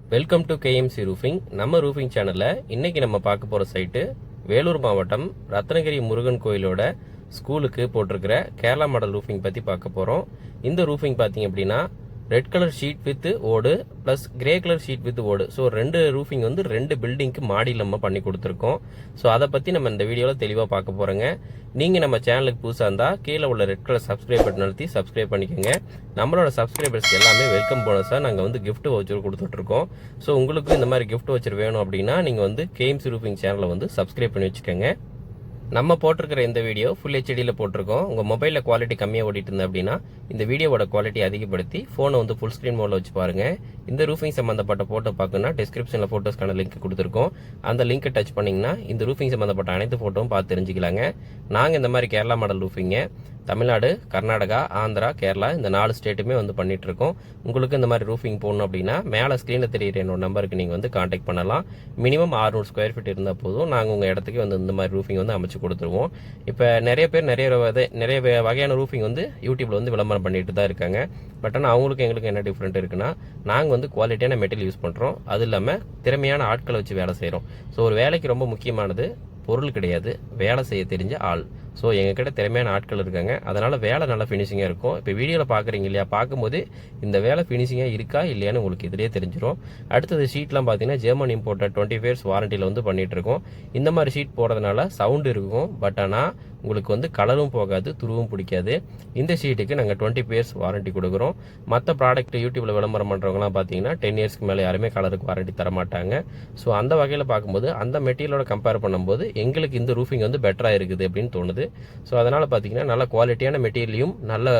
Welcome to KMC roofing நம்ம roofing சேனலில் இன்னைக்கு நம்ம பார்க்க போகிற சைட்டு வேலூர் மாவட்டம் ரத்னகிரி முருகன் கோயிலோட ஸ்கூலுக்கு போட்டிருக்கிற கேரளா மாடல் ரூஃபிங் பற்றி பார்க்க போகிறோம் இந்த ரூஃபிங் பார்த்தீங்க அப்படின்னா ரெட் கலர் ஷீட் வித் ஓடு plus grey colour sheet with ஓடு. ஸோ ரெண்டு ரூஃபிங் வந்து ரெண்டு பில்டிங்க்கு மாடியில் நம்ம பண்ணி கொடுத்துருக்கோம். ஸோ அதை பற்றி நம்ம இந்த வீடியோவில் தெளிவாக பார்க்க போகிறோங்க நீங்கள் நம்ம சேனலுக்கு புதுசாக இருந்தால் கீழே உள்ள ரெட் கலர் சப்ஸ்கிரைப் பட்டன் அழுத்தி சப்ஸ்கிரைப் பண்ணிக்கோங்க. நம்மளோட சப்ஸ்கிரைபர்ஸ் எல்லாமே வெல்கம் போனஸாக நாங்கள் வந்து கிஃப்ட் வச்சர் கொடுத்துட்ருக்கோம். ஸோ உங்களுக்கு இந்த மாதிரி கிஃப்ட் வச்சர் வேணும் அப்படின்னா நீங்கள் வந்து கேம்ஸ் ரூஃபிங் சேனலை வந்து சப்ஸ்கிரைப் பண்ணி வச்சுக்கோங்க. நம்ம போட்டிருக்கிற இந்த வீடியோ ஃபுல் ஹெச்டியில் போட்டிருக்கோம். உங்கள் மொபைலில் குவாலிட்டி கம்மியாக ஓடிட்டு இருந்தது அப்படின்னா இந்த வீடியோவோட குவாலிட்டி அதிகப்படுத்தி ஃபோனை வந்து ஃபுல் ஸ்க்ரீன் மோடில் வச்சு பாருங்கள் இந்த ரூஃபிங் சம்மந்தப்பட்ட ஃபோட்டோ பார்க்கணுன்னா டிஸ்கிரிப்ஷனில் ஃபோட்டோஸ்க்கான லிங்க் கொடுத்துருக்கோம். அந்த லிங்க்கை டச் பண்ணிங்கன்னா இந்த ரூஃபிங் சம்மந்தப்பட்ட அனைத்து ஃபோட்டோவும் பார்த்து தெரிஞ்சுக்கலாங்க. நாங்கள் இந்த மாதிரி கேரளா மாடல் ரூஃபிங்க தமிழ்நாடு கர்நாடகா ஆந்திரா கேரளா இந்த நாலு ஸ்டேட்டுமே வந்து பண்ணிட்டு இருக்கோம் உங்களுக்கு இந்த மாதிரி ரூஃபிங் போடணும் அப்படின்னா மேலே ஸ்க்ரீனில் தெரியுற என்னோட நம்பருக்கு நீங்கள் வந்து காண்டாக்ட் பண்ணலாம். மினிமம் 600 ஸ்கொயர் ஃபீட் இருந்தால் போதும். நாங்கள் உங்கள் இடத்துக்கு வந்து இந்த மாதிரி ரூஃபிங் வந்து அமைச்சு கொடுத்துருவோம். இப்போ நிறைய பேர் நிறைய நிறைய வகையான ரூஃபிங் வந்து யூடியூப்ல வந்து விளம்பரம் பண்ணிட்டு தான் இருக்காங்க. பட் ஆனால் அவங்களுக்கு எங்களுக்கு என்ன டிஃப்ரெண்ட் இருக்குன்னா நாங்கள் வந்து குவாலிட்டியான மெட்டீரியல் யூஸ் பண்ணுறோம் அது இல்லாமல் திறமையான ஆட்களை வச்சு வேலை செய்கிறோம் ஸோ ஒரு வேலைக்கு ரொம்ப முக்கியமானது பொருள் கிடையாது. வேலை செய்ய தெரிஞ்ச ஆள். ஸோ எங்ககிட்ட திறமையான ஆட்கள் இருக்காங்க. அதனால் வேலை நல்லா ஃபினிஷிங்காக இருக்கும். இப்போ வீடியோவில் பார்க்குறீங்க இல்லையா? பார்க்கும்போது இந்த வேலை ஃபினிஷிங்காக இருக்கா இல்லையான்னு உங்களுக்கு இதிலே தெரிஞ்சிடும் அடுத்தது ஷீட்லாம் பார்த்தீங்கன்னா ஜெர்மன் இம்போர்ட்டட் டுவெண்ட்டி ஃபேர்ஸ் வாரண்டியில் வந்து பண்ணிகிட்ருக்கோம் இந்த மாதிரி ஷீட் போடுறதுனால சவுண்டு இருக்கும். பட் ஆனால் உங்களுக்கு வந்து கலரும் போகாது துருவும் பிடிக்காது. இந்த ஷீட்டுக்கு நாங்கள் டுவெண்ட்டி இயர்ஸ் வாரண்டி கொடுக்குறோம். மற்ற ப்ராடக்ட் யூடியூப்ல விளம்பரம் பண்ணுறவங்களாம் பார்த்தீங்கன்னா டென் இயர்ஸ்க்கு மேலே யாருமே கலருக்கு வாரண்டி தர மாட்டாங்க ஸோ அந்த வகையில் பார்க்கும்போது அந்த மெட்டீரியலோட கம்பேர் பண்ணும்போது எங்களுக்கு இந்த ரூஃபிங் வந்து பெட்டராக இருக்குது அப்படின்னு தோணுது. ஸோ அதனால் பார்த்தீங்கன்னா நல்ல குவாலிட்டியான மெட்டீரியலையும் நல்ல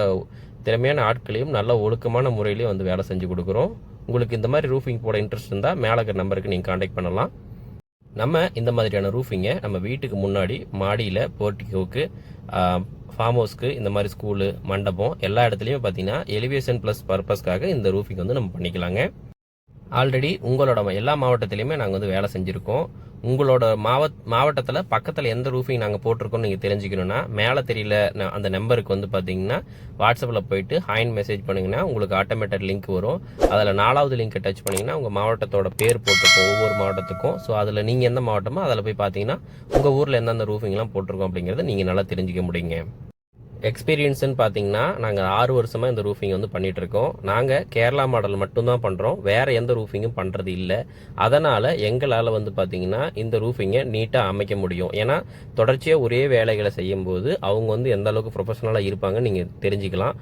திறமையான ஆட்களையும் நல்ல ஒழுக்கமான முறையிலையும் வந்து வேலை செஞ்சு கொடுக்குறோம். உங்களுக்கு இந்த மாதிரி ரூஃபிங் போட இன்ட்ரெஸ்ட் இருந்தால் மேலே இருக்கிற நம்பருக்கு நீங்கள் காண்டாக்ட் பண்ணலாம். நம்ம இந்த மாதிரியான ரூஃபிங்கை நம்ம வீட்டுக்கு முன்னாடி மாடியில் போர்ட்டிகோவுக்கு ஃபார்ம் ஹவுஸ்க்கு இந்த மாதிரி ஸ்கூலு மண்டபம் எல்லா இடத்துலையும் பார்த்தீங்கன்னா எலிவேஷன் ப்ளஸ் பர்பஸ்க்காக இந்த ரூஃபிங் வந்து நம்ம பண்ணிக்கலாங்க. ஆல்ரெடி உங்களோட எல்லா மாவட்டத்திலையுமே நாங்கள் வந்து வேலை செஞ்சுருக்கோம். உங்களோட மாவட் மாவட்டத்தில் பக்கத்தில் எந்த ரூஃபிங் நாங்கள் போட்டிருக்கோம்னு நீங்கள் தெரிஞ்சுக்கணுன்னா மேலே தெரியல ந- அந்த நம்பருக்கு வந்து பார்த்தீங்கன்னா வாட்ஸ்அப்பில் போயிட்டு ஹாயின் மெசேஜ் பண்ணிங்கன்னா உங்களுக்கு ஆட்டோமேட்டட் லிங்க் வரும். அதில் நாலாவது லிங்க்கை டச் பண்ணிங்கன்னா உங்கள் மாவட்டத்தோட பேர் போட்டிருக்கோம் ஒவ்வொரு மாவட்டத்துக்கும். ஸோ அதில் நீங்கள் எந்த மாவட்டமோ அதில் போய் பார்த்தீங்கன்னா உங்கள் ஊரில் எந்தெந்த ரூஃபிங்லாம் போட்டிருக்கோம் அப்படிங்கிறத நீங்கள் நல்லா தெரிஞ்சுக்க முடியுங்க. எக்ஸ்பீரியன்ஸுன்னு பார்த்தீங்கன்னா நாங்கள் ஆறு வருஷமாக இந்த ரூஃபிங் வந்து பண்ணிகிட்ருக்கோம் நாங்கள் கேரளா மாடல் மட்டும்தான் பண்ணுறோம் வேறு எந்த ரூஃபிங்கும் பண்ணுறது இல்லை. அதனால் எங்களால் வந்து பார்த்தீங்கன்னா இந்த ரூஃபிங்கை நீட்டாக அமைக்க முடியும். ஏன்னா தொடர்ச்சியாக ஒரே வேலைகளை செய்யும்போது அவங்க வந்து எந்த அளவுக்கு ப்ரொஃபஷனலாக இருப்பாங்கன்னு நீங்கள் தெரிஞ்சுக்கலாம்.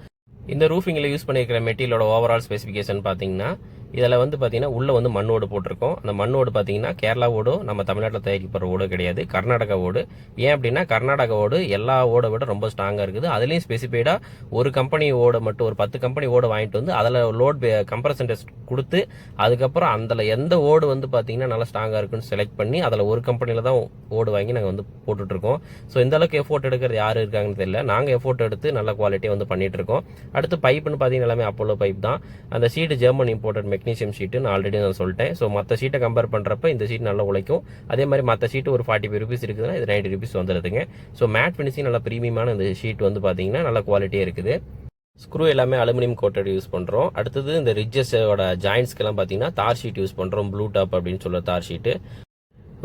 இந்த ரூஃபிங்கில் யூஸ் பண்ணியிருக்கிற மெட்டீரியலோட ஓவரால் ஸ்பெசிஃபிகேஷன் பார்த்தீங்கன்னா இதில் வந்து பார்த்தீங்கன்னா உள்ளே வந்து மண்ணோடு போட்டிருக்கோம். அந்த மண்ணோடு பார்த்திங்கன்னா கேரளா ஓடும் நம்ம தமிழ்நாட்டில் தயாரிக்கப்படுற ஓடு கிடையாது. கர்நாடகா ஓடு. ஏன் அப்படின்னா கர்நாடகா ஓடு எல்லா ஓடை விட ரொம்ப ஸ்ட்ராங்காக இருக்குது. அதுலேயும் ஸ்பெசிஃபைடாக ஒரு கம்பெனி ஓடை மட்டும் ஒரு பத்து கம்பெனி ஓடை வாங்கிட்டு வந்து அதில் லோட் கம்பரசன் டெஸ்ட் கொடுத்து அதுக்கப்புறம் அதில் எந்த ஓடு வந்து பார்த்தீங்கன்னா நல்லா ஸ்ட்ராங்காக இருக்குன்னு செலக்ட் பண்ணி அதில் ஒரு கம்பெனியில் தான் ஓடு வாங்கி நாங்கள் வந்து போட்டுட்ருக்கோம். ஸோ இந்த அளவுக்கு எஃபோர்ட் எடுக்கிறது யார் இருக்காங்கன்னு தெரியல. நாங்கள் எஃபோர்ட் எடுத்து நல்ல குவாலிட்டியாக வந்து பண்ணிகிட்ருக்கோம் இருக்கோம் அடுத்து பைப்புன்னு பார்த்தீங்கன்னா எல்லாமே அப்போலோ பைப் தான். அந்த சீட்டு ஜெர்மன் இம்போர்ட்டட் மெக் ஷீட்டு நான் ஆல்ரெடி நான் சொல்லிட்டேன். ஸோ மற்ற ஷீட்டை கம்பேர் பண்ணுறப்ப இந்த ஷீட் நல்லா உழைக்கும். அதே மாதிரி மற்ற ஷீட் ஒரு ஃபார்ட்டி ஃபைவ் ருபீஸ் இருக்குதுன்னா இது நைன்டி ருபீஸ் வந்துடுதுங்க ஸோ மேட் ஃபினிஷிங் நல்லா ப்ரீமியமான இந்த ஷீட் வந்து பார்த்தீங்கன்னா நல்ல குவாலிட்டியாக இருக்குது. ஸ்க்ரூ எல்லாமே அலுமினியம் கோட்டட் யூஸ் பண்ணுறோம் அடுத்தது இந்த ரிட்ஜஸோட ஜாயின்ஸ்க்கெல்லாம் பார்த்தீங்கன்னா தார் ஷீட் யூஸ் பண்ணுறோம் ப்ளூ டாப் அப்படின்னு சொல்ல தார் ஷீட்டு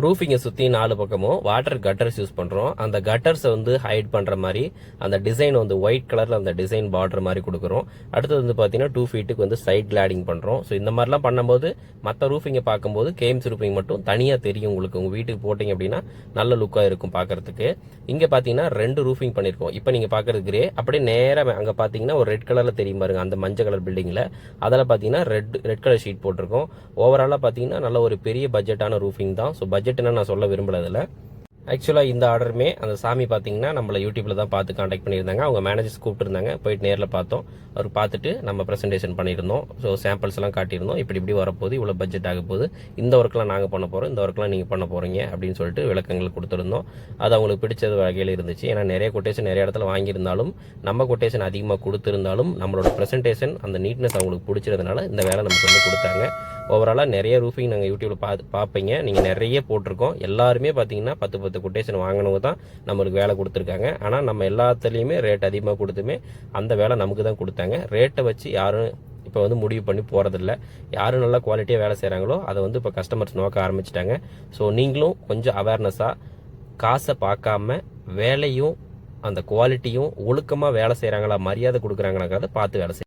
ரூஃபிங்கை சுற்றி நாலு பக்கமும் வாட்டர் கட்டர்ஸ் யூஸ் பண்ணுறோம் அந்த கட்டர்ஸை வந்து ஹைட் பண்ணுற மாதிரி அந்த டிசைன் வந்து ஒயிட் கலரில் அந்த டிசைன் பார்டர் மாதிரி கொடுக்குறோம். அடுத்தது வந்து பார்த்தீங்கன்னா டூ ஃபீட்டுக்கு வந்து சைட் கிளாடிங் பண்ணுறோம் ஸோ இந்த மாதிரிலாம் பண்ணும்போது மற்ற ரூஃபிங்கை பார்க்கும்போது கேம்ஸ் ரூஃபிங் மட்டும் தனியாக தெரியும் உங்களுக்கு. உங்கள் வீட்டுக்கு போட்டிங்க அப்படின்னா நல்ல லுக்காக இருக்கும் பார்க்கறதுக்கு இங்கே பார்த்தீங்கன்னா ரெண்டு ரூஃபிங் பண்ணியிருக்கோம் இப்போ நீங்கள் பார்க்குறது கிரே அப்படியே நேராக அங்கே பார்த்தீங்கன்னா ஒரு ரெட் கலரில் தெரியும் பாருங்க அந்த மஞ்சள் கலர் பில்டிங்கில் அதில் பார்த்தீங்கன்னா ரெட் ரெட் கலர் ஷீட் போட்டிருக்கோம். ஓவராலாக பார்த்தீங்கன்னா நல்ல ஒரு பெரிய பட்ஜெட்டான ரூஃபிங் தான். ஸோ பட்ஜெட்னா நான் சொல்ல விரும்பல ஆக்சுவலாக இந்த ஆர்டருமே அந்த சாமி பார்த்தீங்கன்னா நம்மளை யூடியூப்பில் தான் பார்த்து காண்டாக்ட் பண்ணியிருந்தாங்க. அவங்க மேனேஜர்ஸ் கூப்பிட்டுருந்தாங்க. போயிட்டு நேரில் பார்த்தோம். அவர் பார்த்துட்டு நம்ம ப்ரெசன்டேஷன் பண்ணியிருந்தோம். ஸோ சாம்பிள்ஸ் எல்லாம் காட்டியிருந்தோம். இப்படி இப்படி வரப்போகுது. இவ்வளோ பட்ஜெட் ஆக போகுது. இந்த ஒர்க்லாம் நாங்கள் பண்ண போகிறோம் இந்த ஒர்க்லாம் நீங்கள் பண்ண போகிறீங்க அப்படின்னு சொல்லிட்டு விளக்கங்கள் கொடுத்துருந்தோம். அது அவங்களுக்கு பிடிச்சது வகையில் இருந்துச்சு. ஏன்னா நிறைய கொட்டேஷன் நிறைய இடத்துல வாங்கியிருந்தாலும் நம்ம கொட்டேஷன் அதிகமாக கொடுத்துருந்தாலும் நம்மளோட ப்ரெசன்டேஷன் அந்த நீட்னஸ் அவங்களுக்கு பிடிச்சிருந்தனால இந்த வேலை நமக்கு வந்து கொடுத்தாங்க. ஓவராலாக நிறைய ரூஃபிங் நாங்கள் யூடியூப்பில் பார்த்து பார்ப்பீங்க. நீங்கள் நிறைய போட்டிருக்கோம். எல்லாருமே பார்த்தீங்கன்னா பத்து பத்து கொட்டேஷன் வாங்கினவங்க தான் நம்மளுக்கு வேலை கொடுத்துருக்காங்க. ஆனால் நம்ம எல்லாத்துலேயுமே ரேட் அதிகமாக கொடுத்துமே அந்த வேலை நமக்கு தான் கொடுத்தாங்க. ரேட்டை வச்சு யாரும் இப்போ வந்து முடிவு பண்ணி போகிறதில்ல யார் நல்லா குவாலிட்டியாக வேலை செய்கிறாங்களோ அதை வந்து இப்போ கஸ்டமர்ஸ் நோக்க ஆரம்பிச்சிட்டாங்க. ஸோ நீங்களும் கொஞ்சம் அவேர்னஸாக காசை பார்க்காம வேலையும் அந்த குவாலிட்டியும் ஒழுக்கமாக வேலை செய்கிறாங்களா மரியாதை கொடுக்குறாங்களாங்கிறத பார்த்து வேலை செய்யுங்க.